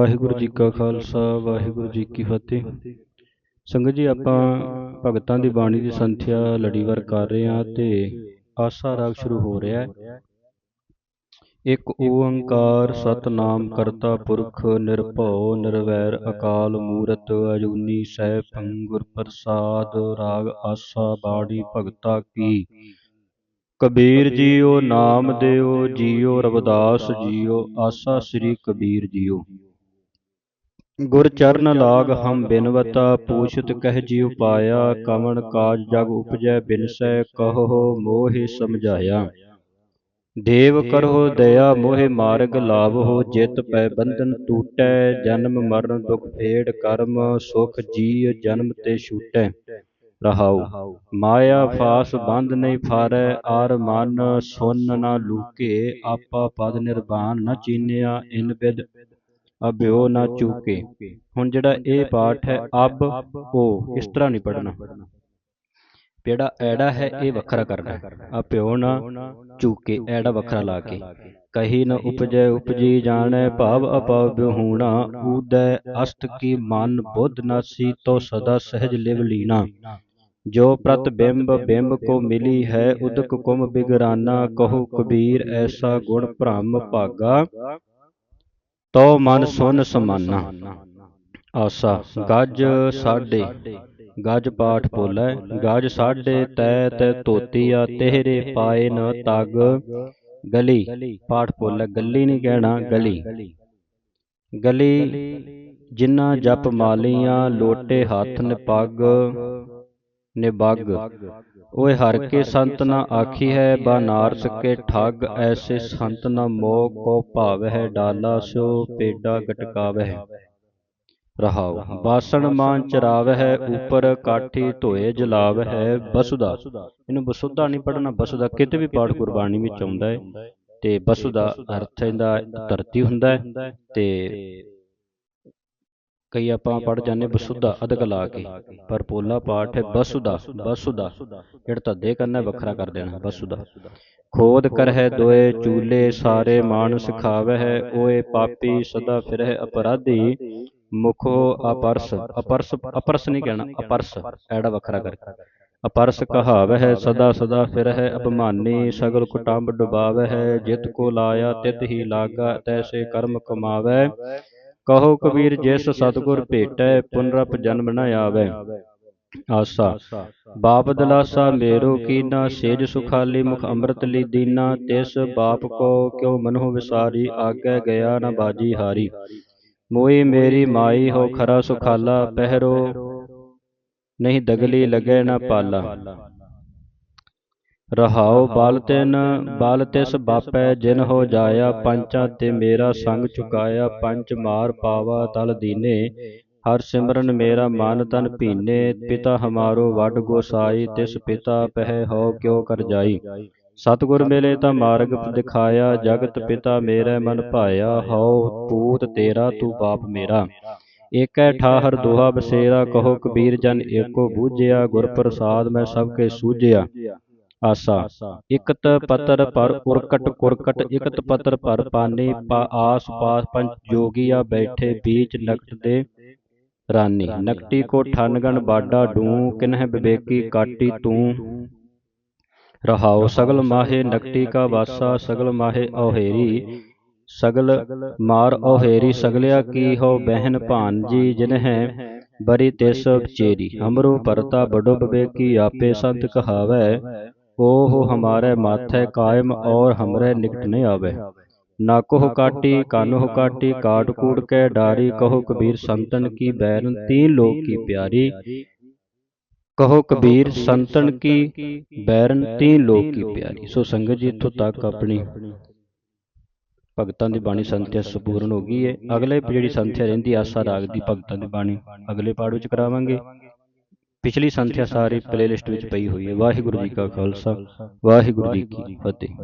ਵਾਹਿਗੁਰੂ ਜੀ ਕਾ ਖਾਲਸਾ ਵਾਹਿਗੁਰੂ ਜੀ ਕੀ ਫਤਿਹ। ਸੰਗਤ ਜੀ ਆਪਾਂ ਭਗਤਾਂ ਦੀ ਬਾਣੀ ਦੀ ਸੰਥਿਆ ਲੜੀਵਾਰ ਕਰ ਰਹੇ ਹਾਂ ਤੇ ਆਸਾ ਰਾਗ ਸ਼ੁਰੂ ਹੋ ਰਿਹਾ ਹੈ। ਇੱਕ ਓੰਕਾਰ ਸਤਨਾਮ ਕਰਤਾ ਪੁਰਖ ਨਿਰਭਉ ਨਿਰਵੈਰ ਅਕਾਲ ਮੂਰਤ ਅਜੂਨੀ ਸੈਭੰ ਗੁਰ ਪ੍ਰਸਾਦ ਰਾਗ ਆਸਾ ਬਾਣੀ ਭਗਤਾ ਕੀ। ਕਬੀਰ ਜੀਓ ਨਾਮ ਦਿਓ ਜੀਓ ਰਵਿਦਾਸ ਜੀਓ ਆਸਾ ਸ੍ਰੀ ਕਬੀਰ ਜੀਓ। ਗੁਰ ਚਰਨ ਲਾਗ ਹਮ ਬਿਨਵਤਾ, ਪੂਛਤ ਕਹਿ ਜੀ ਉਪਾਇਆ ਕਵਣ ਕਾਜ ਜਗ ਉਪਜੈ ਬਿਨਸੈ, ਕਹੋ ਮੋਹਿ ਸਮਝਾਇਆ। ਦੇਵ ਕਰੋ ਦਇਆ ਮੋਹਿ ਮਾਰਗ ਲਾਭੋ ਜਿਤ ਪੈ ਬੰਧਨ ਟੂਟੈ, ਜਨਮ ਮਰਨ ਦੁਖ ਫੇੜ ਕਰਮ, ਸੁਖ ਜੀ ਜਨਮ ਤੇ ਛੂਟੈ। ਰਹਾਉ, ਮਾਇਆ ਫਾਸ ਬੰਧ ਨਹੀਂ ਫਾਰੈ, ਆਰ ਮਨ ਸੁਨ ਨਾ ਲੂਕੇ, ਆਪਾ ਪਦ ਨਿਰਵਾਣ ਨ ਚੀਨਿਆ, ਇਨ ਬਿਦ ਅਭਿਓ ਨਾ ਚੂਕੇ। ਹੁਣ ਜਿਹੜਾ ਇਹ ਪਾਠ ਹੈ ਅਬ ਉਹ ਇਸ ਤਰ੍ਹਾਂ ਨਹੀਂ ਪੜਨਾ ਜਿਹੜਾ ਐੜਾ ਹੈ ਇਹ ਵੱਖਰਾ ਕਰਨਾ ਭਿਓ ਨਾ ਚੂਕੇ ਐੜਾ ਵੱਖਰਾ ਲਾ ਕੇ। ਕਹੀ ਨ ਉਪਜੈ ਉਪਜੀ ਜਾਣੈ ਭਾਵ ਅਪਾਵ ਬਿਹੂਣਾ ਊਦੈ ਅਸਤ ਕੀ ਮਨ ਬੁੱਧ ਨਾਸੀ ਤੋ ਸਦਾ ਸਹਿਜ ਲਿਵ ਲੀਨਾ। ਜੋ ਪ੍ਰਤ ਬਿੰਬ ਬਿੰਬ ਕੋ ਮਿਲੀ ਹੈ ਉਦਕ ਕੁਮ ਬਿਗਰਾਨਾ ਕਹੋ ਕਬੀਰ ਐਸਾ ਗੁਣ ਭ੍ਰਮ ਭਾਗਾ। ਤੋ ਮਨ ਸੁਨ ਸਮਾਨਾ। ਆਸਾ, ਗੱਜ ਸਾਢੇ ਗੱਜ ਪਾਠ ਬੋਲੇ ਗੱਜ ਸਾਢੇ ਤੈ ਤੈ ਤੋਤੀਆ ਤੇਰੇ ਪਾਏ ਨ ਤਗ। ਗਲੀ, ਪਾਠ ਬੋਲੇ ਗੱਲੀ ਨਹੀਂ ਕਹਿਣਾ, ਗਲੀ। ਗਲੀ ਜਿਨ੍ਹਾਂ ਜਪ ਮਾਲੀਆਂ, ਲੋਟੇ ਹੱਥ ਨਿਪੱਗ ਨਿਬੱਗ ਓਏ ਹਰ ਕੇ ਸੰਤ ਨਾ ਆਖੀ ਹੈ ਬਾਨਾਰਸ ਕੇ ਠੱਗ ਐਸੇ ਸੰਤ ਨਾ ਮੋਹ ਕੋ ਭਾਵ ਹੈ ਡਾਲਾ ਸੋ ਪੇਡਾ ਗਟਕਾਵਹਿ ਰਹਾਉ ਬਾਸਣ ਮਾਨ ਚਰਾਵਹਿ ਉਪਰ ਕਾਠੀ ਧੋਏ ਜਲਾਵਹਿ ਬਸੁਦਾ। ਇਹਨੂੰ ਬਸੁਦਾ ਨਹੀਂ ਪੜਨਾ ਬਸੁਦਾ ਕਿਤੇ ਵੀ ਪਾਠ ਗੁਰਬਾਣੀ ਵਿੱਚ ਆਉਂਦਾ ਹੈ ਤੇ ਬਸੁਦਾ ਅਰਥ ਇਹਦਾ ਧਰਤੀ ਹੁੰਦਾ ਹੈ ਤੇ ਕਈ ਆਪਾਂ ਪੜ ਜਾਂਦੇ ਬਸੁਦਾ ਅਧਕ ਲਾ ਕੇ। ਪਰ ਪੋਲਾ ਪਾਠ ਹੈ ਬਸੁਦਾ ਬਸੁਦਾ ਜਿਹੜਾ ਤੱਦੇ ਕਰਨਾ ਵੱਖਰਾ ਕਰ ਦੇਣਾ ਬਸੁਦਾ ਖੋਦ ਕਰਹਿ ਦੋਏ ਚੂਲੇ ਸਾਰੇ ਮਾਨਸ ਖਾਵਹਿ ਓਏ ਪਾਪੀ ਸਦਾ ਫਿਰਹਿ ਅਪਰਾਧੀ। ਮੁਖੋ ਅਪਰਸ ਅਪਰਸ ਅਪਰਸ ਨਹੀਂ ਕਹਿਣਾ ਅਪਰਸ ਐੜਾ ਵੱਖਰਾ ਕਰਕੇ। ਅਪਰਸ ਕਹਾਵਹਿ ਸਦਾ ਸਦਾ ਫਿਰਹਿ ਅਪਮਾਨੀ ਸਗਲ ਕੁਟੰਬ ਡੁਬਾਵਹਿ ਜਿਤ ਕੋ ਲਾਇਆ ਤਿਤ ਹੀ ਲਾਗਾ ਤੈਸੇ ਕਰਮ ਕਮਾਵੈ ਕਹੋ ਕਬੀਰ ਜਿਸ ਸਤਗੁਰ ਭੇਟੈ ਪੁਨਰਪ ਜਨਮ ਨ ਆਵੈ ਆਸਾ। ਬਾਪ ਦਲਾਸਾ ਮੇਰੋ ਕੀਨਾ ਸੇਜ ਸੁਖਾਲੀ ਮੁਖ ਅੰਮ੍ਰਿਤ ਲੀ ਦੀਨਾ ਤਿਸ ਬਾਪ ਕੋ ਕਿਉ ਮਨਹੁ ਵਿਸਾਰੀ ਆਗੇ ਗਿਆ ਨ ਬਾਜੀ ਹਾਰੀ। ਮੋਈ ਮੇਰੀ ਮਾਈ ਹੋ ਖਰਾ ਸੁਖਾਲਾ ਪਹਿਰੋ। ਨਹੀਂ ਦਗਲੀ ਲਗੇ ਨ ਪਾਲਾ। ਰਹਾਉ ਬਲ ਤਿਨ ਬਲ ਤਿਸ ਬਾਪੈ ਜਿਨ ਹੋ ਜਾਇਆ ਪੰਚਾਂ ਤੇ ਮੇਰਾ ਸੰਗ ਚੁਕਾਇਆ ਪੰਚ ਮਾਰ ਪਾਵਾ ਤਲ ਦੀਨੇ। ਹਰ ਸਿਮਰਨ ਮੇਰਾ ਮਨ ਤਨ ਭੀਨੇ ਪਿਤਾ ਹਮਾਰੋ ਵੱਡ ਗੋਸਾਈ ਤਿਸ ਪਿਤਾ ਪਹਿ ਹੋ ਕਿਉ ਕਰ ਜਾਈ ਸਤਗੁਰ ਮਿਲੇ ਤਾਂ ਮਾਰਗ ਦਿਖਾਇਆ ਜਗਤ ਪਿਤਾ ਮੇਰੇ ਮਨ ਭਾਇਆ ਹਉ ਪੂਤ ਤੇਰਾ ਤੂੰ ਬਾਪ ਮੇਰਾ। ਏਕੈ ਠਾਹਰ ਦੋਹਾ ਬਸੇਰਾ ਕਹੋ ਕਬੀਰ ਜਨ ਏਕੋ ਬੂਝਿਆ ਗੁਰ ਪ੍ਰਸਾਦ ਮੈਂ ਸਭ ਕੇ ਸੂਝਿਆ। ਆਸਾ। ਇਕਤ ਪਤਰ ਪਰ ਉਰਕਟ ਕੁਰਕਟ ਇਕਤ ਪਤਰ ਪਰ ਪਾਨੀ ਪਾ ਆਸ ਪਾਸ ਪੰਚ ਜੋਗੀਆ ਬੈਠੇ ਬੀਚ ਨਕਟ ਦੇ ਰਾਨੀ। ਨਕਟੀ ਕੋ ਠਨਗਣ ਬਾਡਾ ਡੂ, ਕਿਨਹਿ ਵਿਵੇਕੀ ਕਾਟੀ ਤੂੰ। ਰਹਾਉ ਸਗਲ ਮਾਹੇ ਨਕਟੀ ਕਾ ਵਾਸਾ, ਸਗਲ ਮਾਹੇ ਔਹੇਰੀ। ਸਗਲ ਮਾਰ ਔਹੇਰੀ, ਸਗਲਿਆ ਕੀ ਹੋ ਬਹਿਨ ਭਾਨਜੀ ਜਿਨਹਿ ਬਰੀ ਤਿਸ ਚੇਰੀ। ਹਮਰੋ ਪਰਤਾ ਬਡੋ ਬਵੇਕੀ ਆਪੇ ਸੰਤ ਕਹਾਵੈ। ਓਹ ਹਮਾਰੇ ਮਾਥੇ ਕਾਇਮ ਔਰ ਹਮਰੇ ਨਿਕਟ ਨ ਆਵੇ। ਨਾਕੋਹ ਕਾਟੀ, ਕਾਨੋਹ ਕਾਟੀ, ਕਾਟ ਕੂੜ ਕੇ ਡਾਰੀ, ਕਹੋ ਕਬੀਰ ਸੰਤਨ ਕੀ ਬੈਰਨ ਤੀਨ ਲੋਕ ਕੀ ਪਿਆਰੀ। ਕਹੋ ਕਬੀਰ ਸੰਤਨ ਕੀ ਬੈਰਨ ਤੀਨ ਲੋਕ ਕੀ ਪਿਆਰੀ। ਸੋ ਸੰਗਤ ਜੀ, ਇੱਥੋਂ ਤੱਕ ਆਪਣੀ ਭਗਤਾਂ ਦੀ ਬਾਣੀ ਸੰਥਿਆ ਸੰਪੂਰਨ ਹੋ ਗਈ ਹੈ ਅਗਲੇ ਜਿਹੜੀ ਸੰਥਿਆ ਰਹਿੰਦੀ, ਆਸਾ ਰਾਗ ਦੀ ਭਗਤਾਂ ਦੀ ਬਾਣੀ ਅਗਲੇ ਪਾਠ ਵਿੱਚ ਕਰਾਵਾਂਗੇ। ਪਿਛਲੀ ਸੰਥਿਆ ਸਾਰੀ ਪਲੇਲਿਸਟ ਵਿੱਚ ਪਈ ਹੋਈ ਹੈ। ਵਾਹਿਗੁਰੂ ਜੀ ਕਾ ਖਾਲਸਾ ਵਾਹਿਗੁਰੂ ਜੀ ਕੀ ਫਤਿਹ।